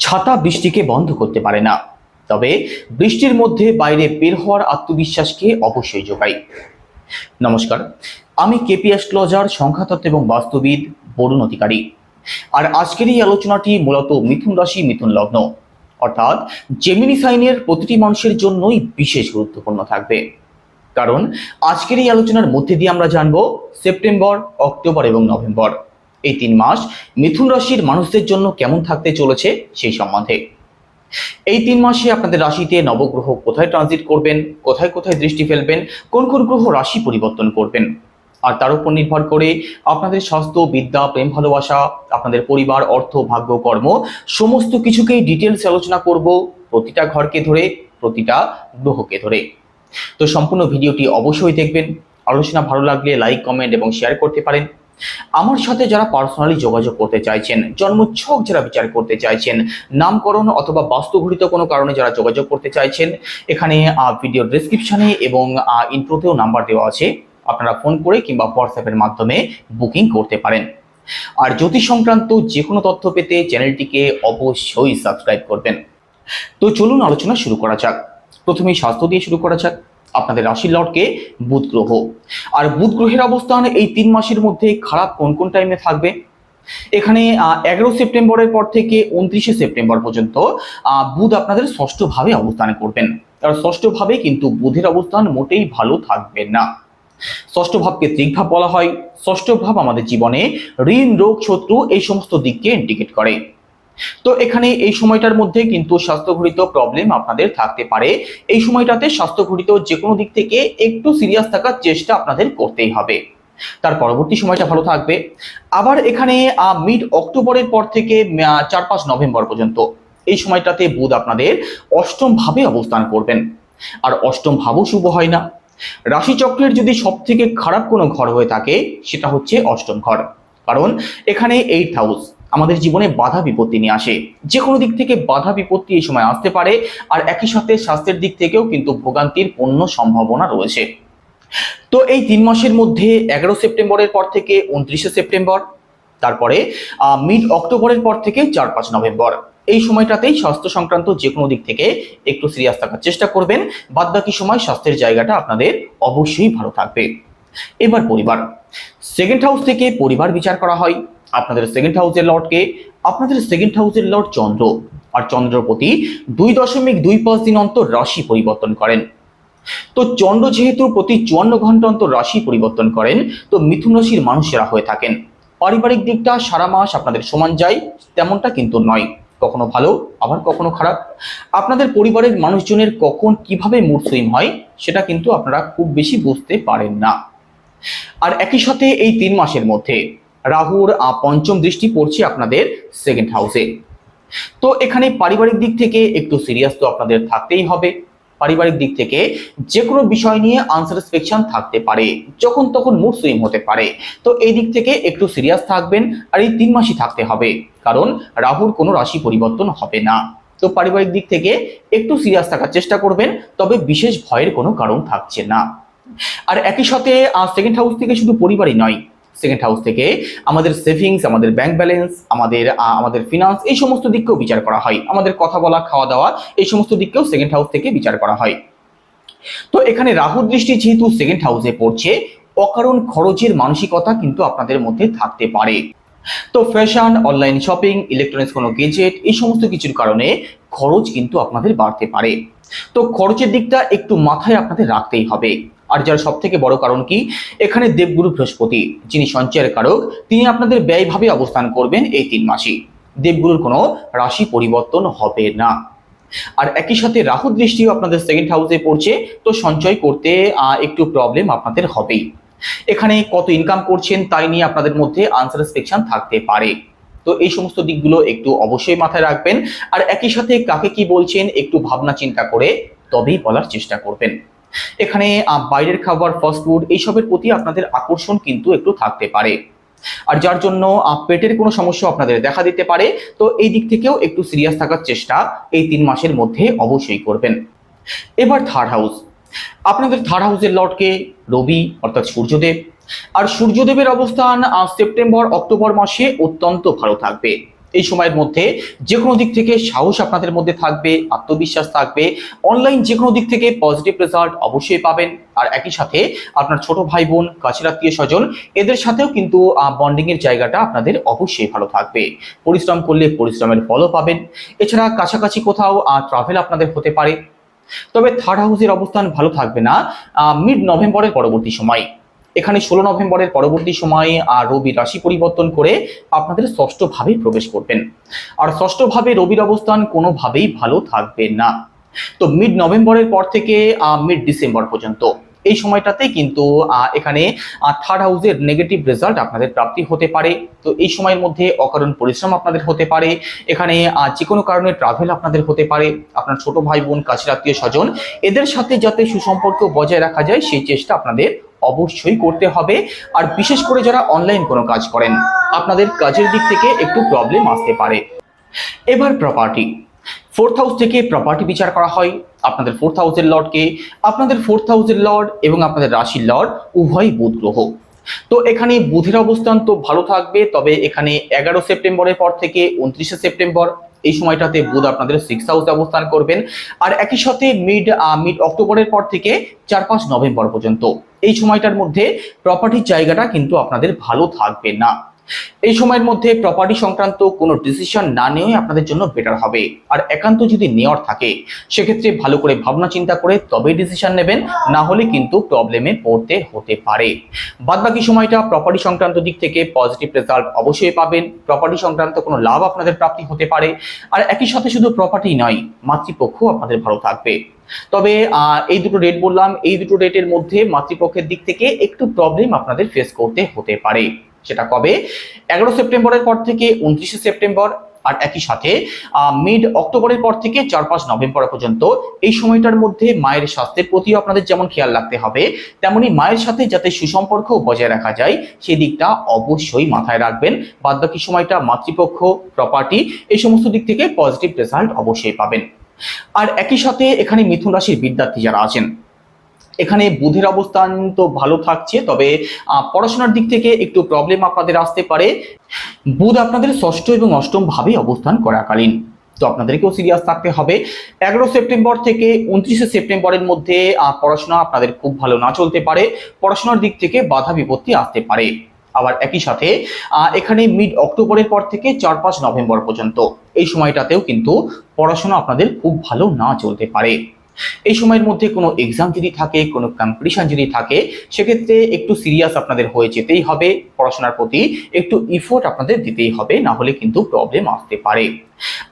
ছাতা বৃষ্টিকে বন্ধ করতে পারে না। তবে বৃষ্টির মধ্যে বাইরে বের হওয়ার আত্মবিশ্বাসকে অবশ্যই যোগায় নমস্কার, আমি কেপি অ্যাস্ট্রোলজার সংখ্যাতত্ত্ব এবং বাস্তুবিদ বরুণ অধিকারী। আর আজকের এই আলোচনাটি মূলত মিথুন রাশি, মিথুন লগ্ন। অর্থাৎ জেমিনি সাইনের প্রতিটি মানুষের জন্যই বিশেষ গুরুত্বপূর্ণ থাকবে। কারণ আজকের এই আলোচনার মধ্যে দিয়ে আমরা জানব সেপ্টেম্বর, অক্টোবর এবং নভেম্বর। এই তিন মাস মিথুন রাশির মানুষদের জন্য কেমন থাকতে চলেছে সেই সম্বন্ধে। এই তিন মাসে আপনাদের রাশিতে নবগ্রহ কোথায় ট্রানজিট করবেন, কোথায় কোথায় দৃষ্টি ফেলবেন, কোন কোন গ্রহ রাশি পরিবর্তন করবেন? আর তার উপর নির্ভর করে আপনাদের স্বাস্থ্য, বিদ্যা, প্রেম, ভালোবাসা, আপনাদের পরিবার, অর্থ, ভাগ্য, কর্ম সমস্ত কিছুকেই ডিটেলস আলোচনা করব প্রতিটা ঘরকে ধরে, প্রতিটা গ্রহকে ধরে। তো সম্পূর্ণ ভিডিওটি অবশ্যই দেখবেন। আলোচনা ভালো লাগলে লাইক কমেন্ট এবং শেয়ার করতে পারেন। আমার সাথে যারা পার্সোনালি যোগাযোগ করতে চাইছেন, জন্মছক যারা বিচার করতে চাইছেন, নামকরণ অথবা বাস্তুঘটিত কোনো কারণে যারা যোগাযোগ করতে চাইছেন, এখানে ভিডিও ডিসক্রিপশনে এবং ইন্ট্রোতেও নাম্বার দেওয়া আছে। আপনারা ফোন করে কিংবা হোয়াটসঅ্যাপের মাধ্যমে বুকিং করতে পারেন। আর জ্যোতিষ সংক্রান্ত যে কোনো তথ্য পেতে চ্যানেলটিকে অবশ্যই সাবস্ক্রাইব করবেন। তো চলুন আলোচনা শুরু করা যাক। প্রথমেই স্বাস্থ্য দিয়ে শুরু করা যাক। আপনাদের রাশির লর্ডকে বুধ গ্রহ আর বুধ গ্রহের অবস্থান এই তিন মাসের মধ্যে খারাপ কোন কোন টাইমে থাকবে? এখানে এগারো সেপ্টেম্বরের পর থেকে উনত্রিশে সেপ্টেম্বর পর্যন্ত বুধ আপনাদের ষষ্ঠ ভাবে অবস্থান করবেন। আর ষষ্ঠ ভাবে কিন্তু বুধের অবস্থান মোটেই ভালো থাকবে না। ষষ্ঠ ভাবকে ত্রিকভাব বলা হয়। ষষ্ঠ ভাব আমাদের জীবনে ঋণ, রোগ, শত্রু এই সমস্ত দিককে ইন্ডিকেট করে। তো এখানে এই সময়টার মধ্যে কিন্তু স্বাস্থ্যঘটিত প্রবলেম আপনাদের থাকতে পারে। এই সময়টাতে স্বাস্থ্যঘটিত যে কোনো দিক থেকে একটু সিরিয়াস থাকার চেষ্টা আপনাদের করতেই হবে। তার পরবর্তী সময়টা ভালো থাকবে। আবার এখানে মিড অক্টোবরের পর থেকে চার পাঁচ নভেম্বর পর্যন্ত এই সময়টাতে বুধ আপনাদের অষ্টম ভাবে অবস্থান করবেন। আর অষ্টম ভাবও শুভ হয় না। রাশিচক্রের যদি সব থেকে খারাপ কোনো ঘর হয়ে থাকে, সেটা হচ্ছে অষ্টম ঘর। কারণ এখানে এইট হাউস আমাদের জীবনে বাধা বিপত্তি নিয়ে আসে। যে কোনো দিক থেকে বাধা বিপত্তি এই সময় আসতে পারে, আর একই সাথে স্বাস্থ্যের দিক থেকেও কিন্তু ভোগান্তির পূর্ণ সম্ভাবনা রয়েছে। তো এই তিন মাসের মধ্যে এগারো সেপ্টেম্বরের পর থেকে উনত্রিশে সেপ্টেম্বর, তারপরে মিড অক্টোবরের পর থেকে চার পাঁচ নভেম্বর। এই সময়টাতেই স্বাস্থ্য সংক্রান্ত যে কোনো দিক থেকে একটু সিরিয়াস থাকার চেষ্টা করবেন। বাদ বাকি সময় স্বাস্থ্যের জায়গাটা আপনাদের অবশ্যই ভালো থাকবে। এবার পরিবার। সেকেন্ড হাউস থেকে পরিবার বিচার করা হয়। আপনাদের সেকেন্ড হাউসের লর্ডকে আপনাদের সেকেন্ড হাউসের লর্ড চন্দ্র। আর চন্দ্রপতি দুই দশমিক দুই পাঁচ দিন অন্তর রাশি পরিবর্তন করেন। তো চন্দ্র যেহেতু প্রতি চুয়ান্ন ঘণ্টা অন্তর রাশি পরিবর্তন করেন, তো মিথুন রাশির মানুষেরা হয়ে থাকেন। পারিবারিক দিকটা সারা মাস আপনাদের সমান যায়, তেমনটা কিন্তু নয়। কখনো ভালো, আবার কখনো খারাপ। আপনাদের পরিবারের মানুষজনের কখন কীভাবে মুড সুইং হয়, সেটা কিন্তু আপনারা খুব বেশি বুঝতে পারেন না। আর একই সাথে এই তিন মাসের মধ্যে রাহুর পঞ্চম দৃষ্টি পড়ছে আপনাদের সেকেন্ড হাউসে তো এখানে পারিবারিক দিক থেকে একটু সিরিয়াস তো আপনাদের থাকতেই হবে। পারিবারিক দিক থেকে যে কোনো বিষয় নিয়ে আনসাটিসফ্যাকশন থাকতে পারে, যখন তখন মুড সুইং হতে পারে। তো এই দিক থেকে একটু সিরিয়াস থাকবেন আর এই তিন মাসই থাকতে হবে, কারণ রাহুর কোনো রাশি পরিবর্তন হবে না। তো পারিবারিক দিক থেকে একটু সিরিয়াস থাকার চেষ্টা করবেন, তবে বিশেষ ভয়ের কোনো কারণ থাকছে না। আর একই সাথে সেকেন্ড হাউস থেকে শুধু পরিবারই নয় সেকেন্ড হাউস থেকে আমাদের সেভিংস আমাদের ব্যাংক ব্যালেন্স আমাদের আমাদের ফিনান্স এই সমস্ত দিককেও বিচার করা হয়। আমাদের কথা বলা, খাওয়া দাওয়া, এই সমস্ত দিককেও সেকেন্ড হাউস থেকে বিচার করা হয়। তো এখানে রাহুর দৃষ্টি যেহেতু সেকেন্ড হাউসে পড়ছে, অকারণ খরচের মানসিকতা কিন্তু আপনাদের মধ্যে থাকতে পারে। তো ফ্যাশন অনলাইন শপিং ইলেকট্রনিক্স কোনো গেজেট এই সমস্ত কিছুর কারণে খরচ কিন্তু আপনাদের বাড়তে পারে। তো খরচের দিকটা একটু মাথায় আপনাদের রাখতেই হবে। আর যার সব থেকে বড় কারণ কি? এখানে দেবগুরু বৃহস্পতি, যিনি সঞ্চয়ের কারক, তিনি আপনাদের ব্যয়ভাবে অবস্থান করবেন এই তিন মাসই দেবগুরুর কোনো রাশি পরিবর্তন হবে না। আর একই সাথে রাহু দৃষ্টিও আপনাদের সেকেন্ড হাউসে পড়ছে, তো সঞ্চয় করতে একটু প্রবলেম আপনাদের হবেই। এখানে কত ইনকাম করছেন তাই নিয়ে আপনাদের মধ্যে আনসাটিসফ্যাকশন থাকতে পারে। তো এই সমস্ত দিকগুলো একটু অবশ্যই মাথায় রাখবেন। আর একই সাথে কাকে কি বলছেন একটু ভাবনা চিন্তা করে তবেই বলার চেষ্টা করবেন। এখানে বাইরের খাবার ফাস্ট ফুড এইসবের প্রতি আপনাদের আকর্ষণ কিন্তু একটু থাকতে পারে। আর যার জন্য পেটের কোনো সমস্যা আপনাদের দেখা দিতে পারে, তো এই দিক থেকেও একটু সিরিয়াস থাকার চেষ্টা এই তিন মাসের মধ্যে অবশ্যই করবেন। এবার থার্ড হাউস আপনাদের থার্ড হাউসের লর্ডকে রবি, অর্থাৎ সূর্যদেব। আর সূর্যদেবের অবস্থান সেপ্টেম্বর, অক্টোবর মাসে অত্যন্ত ভালো থাকবে। এই সময়ের মধ্যে যে কোনো দিক থেকে সাহস আপনাদের মধ্যে থাকবে, আত্মবিশ্বাস থাকবে। অনলাইন যে কোনো দিক থেকে পজিটিভ রেজাল্ট অবশ্যই পাবেন। আর একই সাথে আপনার ছোট ভাই বোন, কাছের আত্মীয় স্বজন, এদের সাথেও কিন্তু বন্ডিং এর জায়গাটা আপনাদের অবশ্যই ভালো থাকবে। পরিশ্রম করলে পরিশ্রমের ফলও পাবেন। এছাড়া কাছাকাছি কোথাও ট্রাভেল আপনাদের হতে পারে। তবে থার্ড হাউসের অবস্থান ভালো থাকবে না মিড নভেম্বরের পরবর্তী সময়। এখানে ষোলো নভেম্বরের পরবর্তী সময়ে আর রবি রাশি পরিবর্তন করে আপনাদের ষষ্ঠ ভাবে প্রবেশ করবেন। আর ষষ্ঠ ভাবে রবির অবস্থান কোনোভাবেই ভালো থাকবে না। তো মিড নভেম্বরের পর থেকে মিড ডিসেম্বর পর্যন্ত। এই সময়টাতে কিন্তু এখানে থার্ড হাউসের নেগেটিভ রেজাল্ট আপনাদের প্রাপ্তি হতে পারে। তো এই সময়ের মধ্যে অকারণ পরিশ্রম আপনাদের হতে পারে। এখানে যে কোনো কারণে ট্রাভেল আপনাদের হতে পারে। আপনার ছোট ভাই বোন, কাছের আত্মীয় স্বজন, এদের সাথে যাতে সুসম্পর্ক বজায় রাখা যায়, সেই চেষ্টা আপনাদের অবশ্যই করতে হবে। আর বিশেষ করে যারা অনলাইন কোনো কাজ করেন, আপনাদের কাজের দিক থেকে একটু প্রবলেম আসতে পারে। এবার প্রপার্টি ফোর্থ হাউস থেকে প্রপার্টি বিচার করা হয়। আপনাদের ফোর্থ হাউসের লর্ডকে আপনাদের ফোর্থ হাউসের লর্ড এবং আপনাদের রাশির লর্ড উভয় বুধ গ্রহ। তো এখানে বুধের অবস্থান তো ভালো থাকবে, তবে এখানে এগারো সেপ্টেম্বরের পর থেকে উনত্রিশে সেপ্টেম্বর, এই সময়টাতে বুধ আপনাদের সিক্স হাউসে অবস্থান করবেন। আর একই সাথে মিড মিড অক্টোবরের পর থেকে চার পাঁচ নভেম্বর পর্যন্ত। এই সময়টার মধ্যে প্রপার্টির জায়গাটা কিন্তু আপনাদের ভালো থাকবে না। এই সময়ের মধ্যে প্রপার্টি সংক্রান্ত কোনো ডিসিশন না নেওয়াই আপনাদের জন্য বেটার হবে। আর একান্ত যদি নেওয়ার থাকে, সেক্ষেত্রে ভালো করে ভাবনা চিন্তা করে তবেই ডিসিশন নেবেন, না হলে কিন্তু প্রবলেমে পড়তে হতে পারে। বাদবাকি সময়টা প্রপার্টি সংক্রান্ত দিক থেকে পজিটিভ রেজাল্ট অবশ্যই পাবেন। প্রপার্টি সংক্রান্ত কোনো লাভ আপনাদের প্রাপ্তি হতে পারে। আর একই সাথে শুধু প্রপার্টি নয়, মাতৃপক্ষ আপনাদের ভালো থাকবে। তবে এই দুটো ডেট বললাম, এই দুটো ডেটের মধ্যে মাতৃপক্ষের দিক থেকে একটু প্রবলেম আপনাদের ফেস করতে হতে পারে। সেটা কবে? এগারো সেপ্টেম্বরের পর থেকে উনত্রিশে সেপ্টেম্বর আর একই সাথে মিড অক্টোবরের পর থেকে চার পাঁচ নভেম্বর পর্যন্ত এই সময়টার মধ্যে মায়ের স্বাস্থ্যের প্রতিও আপনাদের যেমন খেয়াল রাখতে হবে, তেমনি মায়ের সাথে যাতে সুসম্পর্ক বজায় রাখা যায়, সেই দিকটা অবশ্যই মাথায় রাখবেন। বাদবাকি সময়টা মাতৃপক্ষ প্রপার্টি এই সমস্ত দিক থেকে পজিটিভ রেজাল্ট অবশ্যই পাবেন। আর একই সাথে এখানে মিথুন রাশির বিদ্যার্থী যারা আছেন এখানে বুধের অবস্থান তো ভালো থাকছে, তবে পড়াশোনার দিক থেকে একটু প্রবলেম আপনাদের আসতে পারে। বুধ আপনাদের ষষ্ঠ এবং অষ্টম ভাবে অবস্থান করাকালীন। তো আপনাদেরকেও সিরিয়াস থাকতে হবে। এগারো সেপ্টেম্বর থেকে উনত্রিশে সেপ্টেম্বরের মধ্যে পড়াশোনা আপনাদের খুব ভালো না চলতে পারে। পড়াশোনার দিক থেকে বাধা বিপত্তি আসতে পারে। আবার একই সাথে এখানে মিড অক্টোবরের পর থেকে চার পাঁচ নভেম্বর পর্যন্ত। এই সময়টাতেও কিন্তু পড়াশোনা আপনাদের খুব ভালো না চলতে পারে। এই সময়ের মধ্যে কোনো এক্সাম যদি থাকে, কোনো কম্পিটিশন যদি থাকে, সেক্ষেত্রে একটু সিরিয়াস আপনাদের হয়ে যেতেই হবে পড়াশোনার প্রতি, একটু ইফোর্ট আপনাদের দিতেই হবে, না হলে কিন্তু প্রবলেম আসতে পারে।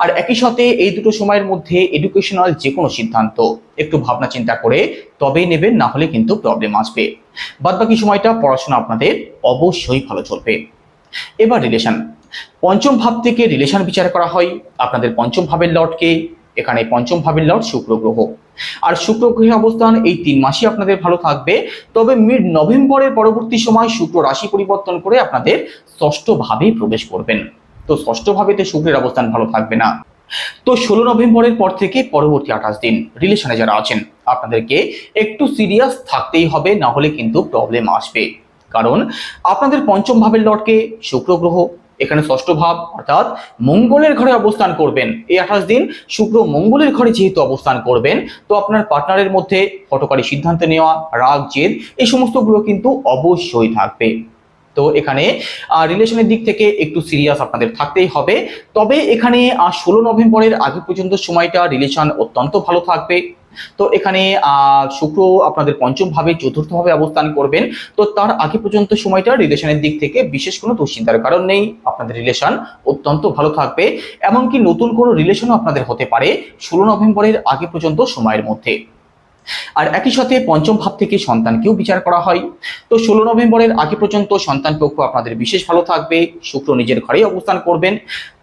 আর একই সাথে এই দুটো সময়ের মধ্যে এডুকেশনাল যে কোনো সিদ্ধান্ত, একটু ভাবনা চিন্তা করে তবেই নেবেন, না হলে কিন্তু প্রবলেম আসবে। বাদবাকি সময়টা পড়াশোনা আপনাদের অবশ্যই ভালো চলবে। এবার রিলেশন পঞ্চম ভাব থেকে রিলেশন বিচার করা হয়। আপনাদের পঞ্চম ভাবের লর্ডকে, এখানে পঞ্চম ভাবের লর্ড শুক্র গ্রহ। আর শুক্র গ্রহের অবস্থান এই তিন মাসই আপনাদের ভালো থাকবে। তবে মিড নভেম্বরের পরবর্তী সময় শুক্র রাশি পরিবর্তন করে আপনাদের ষষ্ঠ ভাবে প্রবেশ করবেন। তো ষষ্ঠ ভাবেতে শুক্রের অবস্থান ভালো থাকবে না। তো ষোলো নভেম্বরের পর থেকে পরবর্তী আঠাশ দিন রিলেশনে যারা আছেন, আপনাদেরকে একটু সিরিয়াস থাকতেই হবে, না হলে কিন্তু প্রবলেম আসবে। কারণ আপনাদের পঞ্চম ভাবের লটকে শুক্র গ্রহ এখানে ষষ্ঠ ভাব, অর্থাৎ মঙ্গলের ঘরে অবস্থান করবেন। এই আঠাশ দিন শুক্র মঙ্গলের ঘরে যেহেতু অবস্থান করবেন, তো আপনার পার্টনারের মধ্যে হটকারী সিদ্ধান্ত নেওয়া, রাগ, জেদ, এই সমস্তগুলো কিন্তু অবশ্যই থাকবে। তো এখানে রিলেশনের দিক থেকে একটু সিরিয়াস আপনাদের থাকতেই হবে। তবে এখানে ষোলো নভেম্বরের আগে পর্যন্ত সময়টা রিলেশন অত্যন্ত ভালো থাকবে। তো এখানে শুক্র আপনাদের পঞ্চম ভাবে চতুর্থ ভাবে অবস্থান করবেন। তো তার আগে পর্যন্ত সময়টা রিলেশনের দিক থেকে বিশেষ কোনো দুশ্চিন্তার কারণ নেই। আপনাদের রিলেশন অত্যন্ত ভালো থাকবে। এমনকি নতুন কোনো রিলেশনও আপনাদের হতে পারে ষোলো নভেম্বরের আগে পর্যন্ত সময়ের মধ্যে। আর একই সাথে পঞ্চম ভাব থেকে সন্তানকেও বিচার করা হয়। তো ষোলো নভেম্বরের আগে পর্যন্ত সন্তান পক্ষ আপনাদের বিশেষ ভালো থাকবে। শুক্র নিজের ঘরেই অবস্থান করবেন।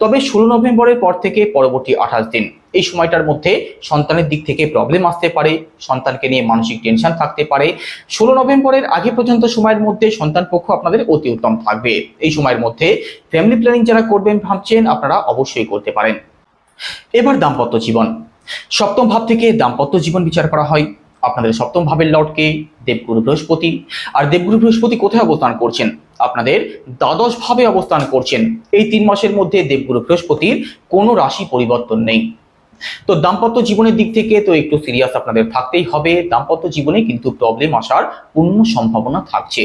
তবে ষোলো নভেম্বরের পর থেকে পরবর্তী আঠাশ দিন। এই সময়টার মধ্যে সন্তানের দিক থেকে প্রবলেম আসতে পারে, সন্তানকে নিয়ে মানসিক টেনশন থাকতে পারে। ষোলো নভেম্বরের আগে পর্যন্ত সময়ের মধ্যে সন্তান পক্ষ আপনাদের অতি উত্তম থাকবে। এই সময়ের মধ্যে ফ্যামিলি প্ল্যানিং যারা করবেন ভাবছেন, আপনারা অবশ্যই করতে পারেন। এবার দাম্পত্য জীবন। সপ্তম ভাব থেকে দাম্পত্য জীবন বিচার করা হয়। আপনাদের সপ্তম ভাবের লর্ডকে দেবগুরু বৃহস্পতি। আর দেবগুরু বৃহস্পতি কোথায় অবস্থান করছেন? আপনাদের দ্বাদশ ভাবে অবস্থান করছেন। এই তিন মাসের মধ্যে দেবগুরু বৃহস্পতির কোনো রাশি পরিবর্তন নেই। তো দাম্পত্য জীবনের দিক থেকে তো একটু সিরিয়াস আপনাদের থাকতেই হবে। দাম্পত্য জীবনে কিন্তু প্রবলেম আসার পূর্ণ সম্ভাবনা থাকছে।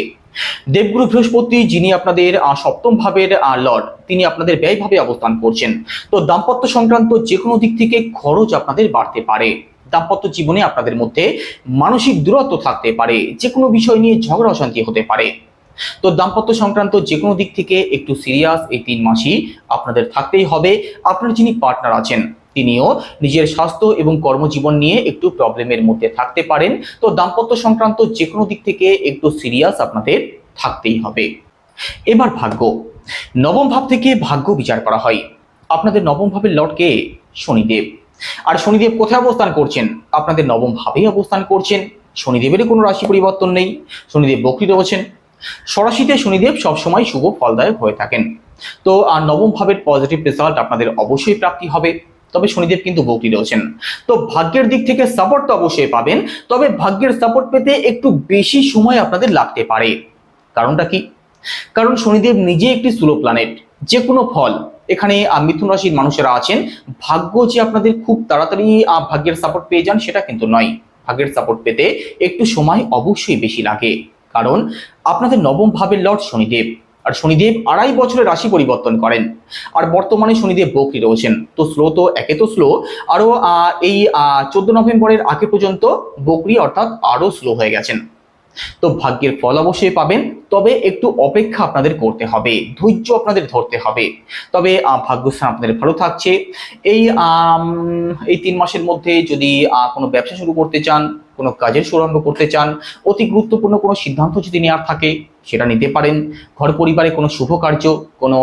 দেবগুরু বৃহস্পতি যিনি আপনাদের সপ্তম ভাবের লর্ড তিনি আপনাদের ব্যয়ভাবে অবস্থান করছেন। তো দাম্পত্য সংক্রান্ত যে কোনো দিক থেকে খরচ আপনাদের বাড়তে পারে। দাম্পত্য জীবনে আপনাদের মধ্যে মানসিক দূরত্ব থাকতে পারে। যে কোনো বিষয় নিয়ে ঝগড়া অশান্তি হতে পারে। তো দাম্পত্য সংক্রান্ত যে কোনো দিক থেকে একটু সিরিয়াস এই তিন মাসই আপনাদের থাকতেই হবে। আপনার যিনি পার্টনার আছেন তিনিও নিজের স্বাস্থ্য এবং কর্মজীবন নিয়ে একটু প্রবলেমের মধ্যে থাকতে পারেন। তো দাম্পত্য সংক্রান্ত যে কোনো দিক থেকে একটু সিরিয়াস আপনাদের থাকতেই হবে। এবার ভাগ্য। নবম ভাব থেকে ভাগ্য বিচার করা হয়। আপনাদের নবম ভাবের লর্ডকে শনিদেব। আর শনিদেব কোথায় অবস্থান করছেন? আপনাদের নবম ভাবেই অবস্থান করছেন। শনিদেবেরও কোনো রাশি পরিবর্তন নেই। শনিদেব বকরি রয়েছেন সরাসিতে শনিদেব সবসময় শুভ, ফলদায়ক হয়ে থাকেন। তো আর নবম ভাবের পজিটিভ রেজাল্ট আপনাদের অবশ্যই প্রাপ্তি হবে। তবে শনিদেব কিন্তু বকরি রয়েছেন তো ভাগ্যের দিক থেকে সাপোর্ট তো অবশ্যই পাবেন, তবে ভাগ্যের সাপোর্ট পেতে একটু বেশি সময় আপনাদের লাগতে পারে। কারণটা কি? কারণ শনিদেব নিজে একটি সুলো প্ল্যানেট যে কোনো ফল, এখানে মিথুন রাশির মানুষেরা আছেন, ভাগ্য যে আপনাদের খুব তাড়াতাড়ি ভাগ্যের সাপোর্ট পেয়ে যান সেটা কিন্তু নয়। ভাগ্যের সাপোর্ট পেতে একটু সময় অবশ্যই বেশি লাগে। কারণ আপনাদের নবম ভাবের লর্ড শনিদেব। আর শনিদেব আড়াই বছরের রাশি পরিবর্তন করেন। আর বর্তমানে শনিদেব বকরি রয়েছেন। তো স্লো তো একে তো স্লো। আরও এই চোদ্দ নভেম্বরের আগে পর্যন্ত বকরি অর্থাৎ আরও স্লো হয়ে গেছেন। তো ভাগ্যের ফল অবশ্যই পাবেন। তবে একটু অপেক্ষা আপনাদের করতে হবে, ধৈর্য আপনাদের ধরতে হবে। তবে ভাগ্যস্থান আপনাদের ভালো থাকছে। এই এই তিন মাসের মধ্যে যদি কোনো ব্যবসা শুরু করতে চান, কোনো কাজের শুভারম্ভ করতে চান, অতি গুরুত্বপূর্ণ কোনো সিদ্ধান্ত যদি নেওয়ার থাকে, সেটা নিতে পারেন। ঘর পরিবারে কোনো শুভ কার্য, কোনো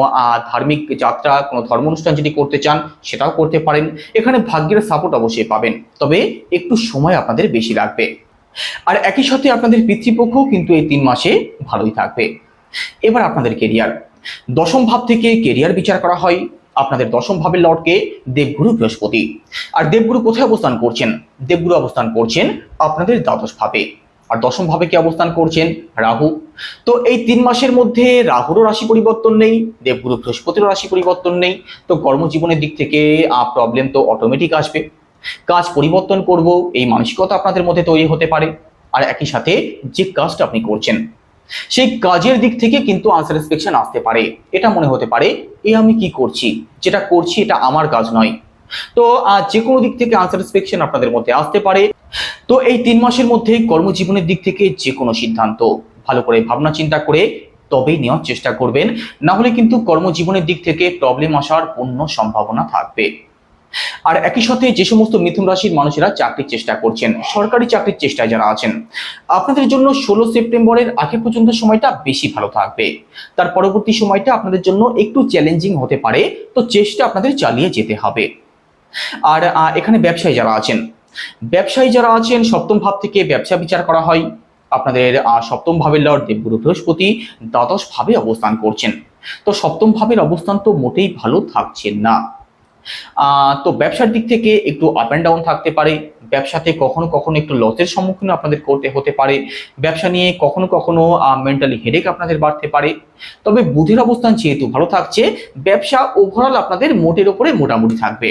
ধার্মিক যাত্রা, কোনো ধর্ম অনুষ্ঠান যদি করতে চান, সেটাও করতে পারেন। এখানে ভাগ্যের সাপোর্ট অবশ্যই পাবেন। তবে, একটু সময় আপনাদের বেশি লাগবে। আর একই সাথে আপনাদের পিতৃপক্ষ কিন্তু এই তিন মাসে ভালোই থাকবে। এবার আপনাদের কেরিয়ার দশম ভাব থেকে কেরিয়ার বিচার করা হয়। আপনাদের দশম ভাবের লর্ডকে দেবগুরু বৃহস্পতি। আর দেবগুরু কোথায় অবস্থান করছেন? দেবগুরু অবস্থান করছেন আপনাদের দ্বাদশ ভাবে। আর দশম ভাবে কি অবস্থান করছেন? রাহু। তো এই তিন মাসের মধ্যে রাহুরও রাশি পরিবর্তন নেই, দেবগুরু বৃহস্পতিরও রাশি পরিবর্তন নেই। তো কর্মজীবনের দিক থেকে প্রবলেম তো অটোমেটিক আসবে। কাজ পরিবর্তন করব, এই মানসিকতা আপনাদের মধ্যে তৈরি হতে পারে। আর একই সাথে যে কাজটা আপনি করছেন, সেই কাজের দিক থেকে কিন্তু আনস্যাটিসফ্যাকশন আসতে পারে। এটা মনে হতে পারে, এ আমি কি করছি? যেটা করছি এটা আমার কাজ নয়। তো যে কোনো দিক থেকে আনস্যাটিসফ্যাকশন আপনাদের মধ্যে আসতে পারে। তো, এই তিন মাসের মধ্যে কর্মজীবনের দিক থেকে যে কোনো সিদ্ধান্ত, ভালো করে ভাবনা চিন্তা করে তবেই নেওয়ার চেষ্টা করবেন। না হলে কিন্তু কর্মজীবনের দিক থেকে প্রবলেম আসার পূর্ণ সম্ভাবনা থাকবে। আর একই সাথে যে সমস্ত মিথুন রাশির মানুষেরা চাকরির চেষ্টা করছেন, সরকারি চাকরির চেষ্টায় যারা আছেন, আপনাদের জন্য ষোলো সেপ্টেম্বরের আগে পর্যন্ত সময়টা বেশি ভালো থাকবে। তার পরবর্তী সময়টা আপনাদের জন্য একটু চ্যালেঞ্জিং হতে পারে, তো চেষ্টা আপনাদের চালিয়ে যেতে হবে। আর এখানে ব্যবসায়ী যারা আছেন, ব্যবসায়ী যারা আছেন, সপ্তম ভাব থেকে ব্যবসা বিচার করা হয়। আপনাদের সপ্তম ভাবের লর্ড দেবগুরু বৃহস্পতি দ্বাদশ ভাবে অবস্থান করছেন। তো সপ্তম ভাবের অবস্থান তো মোটেই ভালো থাকছে না। তো ব্যবসার দিক থেকে একটু আপ অ্যান্ড ডাউন থাকতে পারে। ব্যবসাতে কখনো কখনো একটু লসের সম্মুখীন আপনাদের করতে হতে পারে। ব্যবসা নিয়ে কখনো কখনো মেন্টালি হেডেক আপনাদের বাড়তে পারে। তবে বুধের অবস্থান যেহেতু ভালো থাকছে, ব্যবসা ওভারঅল আপনাদের মোটের ওপরে মোটামুটি থাকবে।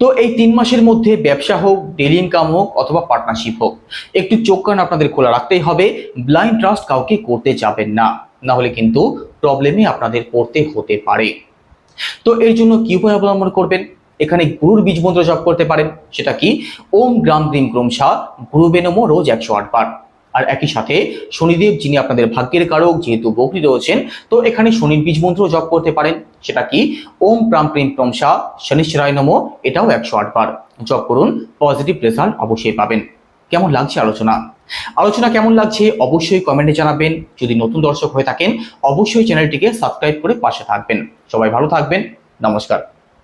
তো এই তিন মাসের মধ্যে ব্যবসা হোক ডেলি ইনকাম হোক, অথবা পার্টনারশিপ হোক, একটু চোখ কান আপনাদের খোলা রাখতেই হবে। ব্লাইন্ড ট্রাস্ট কাউকে করতে যাবেন না। না হলে কিন্তু প্রবলেমে আপনাদের পড়তে হতে পারে। তো এর জন্য কি উপায় অবলম্বন করবেন? এখানে গুরুর বীজ মন্ত্র জপ করতে পারেন। সেটা কি? ওম গ্রাম গ্রিম ক্রোম শাহ গুরু বেনমো রোজ একশো আট বার। আর একই সাথে শনিদেব, যিনি আপনাদের ভাগ্যের কারক, যেহেতু বকরি রয়েছেন, তো এখানে শনির বীজ মন্ত্র জপ করতে পারেন। সেটা কি? ওম প্রাম প্রিম প্রম শাহ শনিশ্চরায় নমো, এটাও একশো আট বার। জপ করুন পজিটিভ রেজাল্ট অবশ্যই পাবেন। কেমন লাগছে আলোচনা? আলোচনা কেমন লাগছে অবশ্যই কমেন্টে জানাবেন। যদি নতুন দর্শক হয়ে থাকেন, অবশ্যই চ্যানেলটিকে সাবস্ক্রাইব করে পাশে থাকবেন। সবাই ভালো থাকবেন। নমস্কার।